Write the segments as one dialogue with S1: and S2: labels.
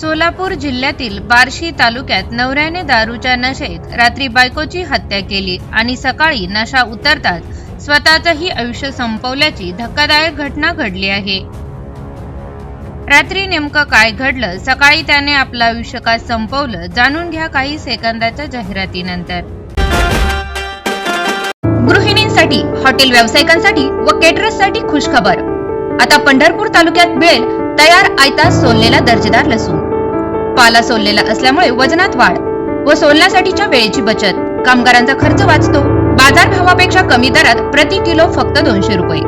S1: सोलापूर जिल्ह्यातील बार्शी तालुक्यात नवऱ्याने दारूच्या नशेत रात्री बायकोची हत्या केली आणि सकाळी नशा उतरताच स्वतःचंही आयुष्य संपवल्याची धक्कादायक घटना घडली आहे रात्री नेमकं काय घडलं सकाळी त्याने आपलं आयुष्य का संपवलं जाणून घ्या काही सेकंदाच्या जाहिरातीनंतर
S2: गृहिणींसाठी हॉटेल व्यावसायिकांसाठी व केटरर्ससाठी खुशखबर आता पंढरपूर तालुक्यात मिळेल तयार आयता सोललेला दर्जेदार लसूण पाला सोललेला असल्यामुळे वजनात वाढ व सोलण्यासाठीच्या वेळेची बचत कामगारांचा खर्च वाचतो बाजारभावापेक्षा कमी दरात प्रति किलो फक्त दोनशे रुपये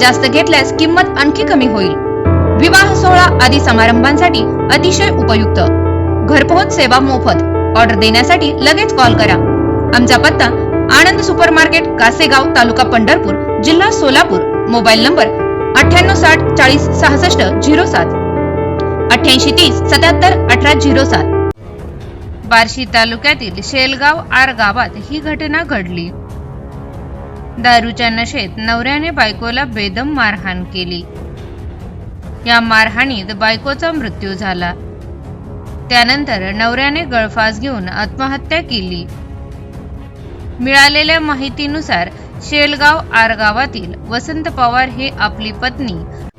S2: जास्त घेतल्यास किंमत आणखी कमी होईल विवाह सोहळा आदी समारंभांसाठी अतिशय उपयुक्त घरपोहोच सेवा मोफत ऑर्डर देण्यासाठी लगेच कॉल करा आमचा पत्ता आनंद सुपर मार्केट कासेगाव तालुका पंढरपूर जिल्हा सोलापूर मोबाईल नंबर अठ्ठ्याण्णव साठ चाळीस सहासष्ट झिरो सात अठ्ठ्याऐंशी तीस सत्याहत्तर
S1: बार्शी तालुक्यातील शेलगाव आर गावात ही घटना घडली दारूच्या नशेत नवऱ्याने बायकोला बेदम मारहाण केली या मारहाणीत बायकोचा मृत्यू झाला त्यानंतर नवऱ्याने गळफास घेऊन आत्महत्या केली मिळालेल्या माहितीनुसार शेलगाव आरगावातील वसंत पवार हे आपली पत्नी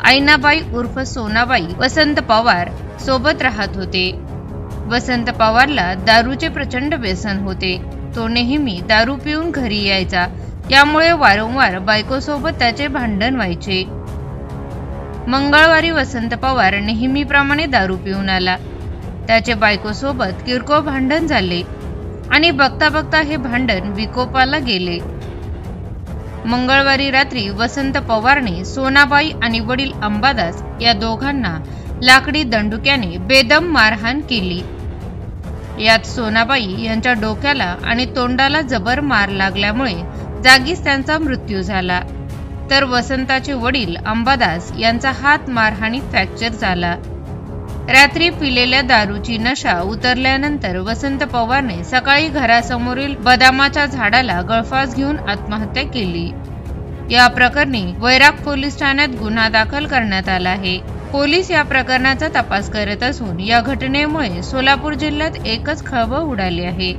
S1: आईनाबाई उर्फ सोनाबाई वसंत पवार सोबत राहत होते वसंत पवारला दारूचे प्रचंड व्यसन होते तो नेहमी दारू पिऊन घरी यायचा यामुळे वारंवार बायकोसोबत त्याचे भांडण व्हायचे मंगळवारी वसंत पवार नेहमीप्रमाणे दारू पिऊन आला त्याचे बायकोसोबत किरकोळ भांडण झाले आणि बघता बघता हे भांडण विकोपाला गेले मंगळवारी रात्री वसंत पवारने सोनाबाई आणि वडील अंबादास या दोघांना लाकडी दंडुक्याने बेदम मारहाण केली यात सोनाबाई यांच्या डोक्याला आणि तोंडाला जबर मार लागल्यामुळे जागीच त्यांचा मृत्यू झाला तर वसंताचे वडील अंबादास यांचा हात मारहाणी फ्रॅक्चर झाला रात्री पिलेल्या दारूची नशा उतरल्यानंतर वसंत पवारने सकाळी घरासमोरील बदामाच्या झाडाला गळफास घेऊन आत्महत्या केली या प्रकरणी वैराग पोलीस ठाण्यात गुन्हा दाखल करण्यात आला आहे पोलीस या प्रकरणाचा तपास करत असून या घटनेमुळे सोलापूर जिल्ह्यात एकच खळबळ उडाली आहे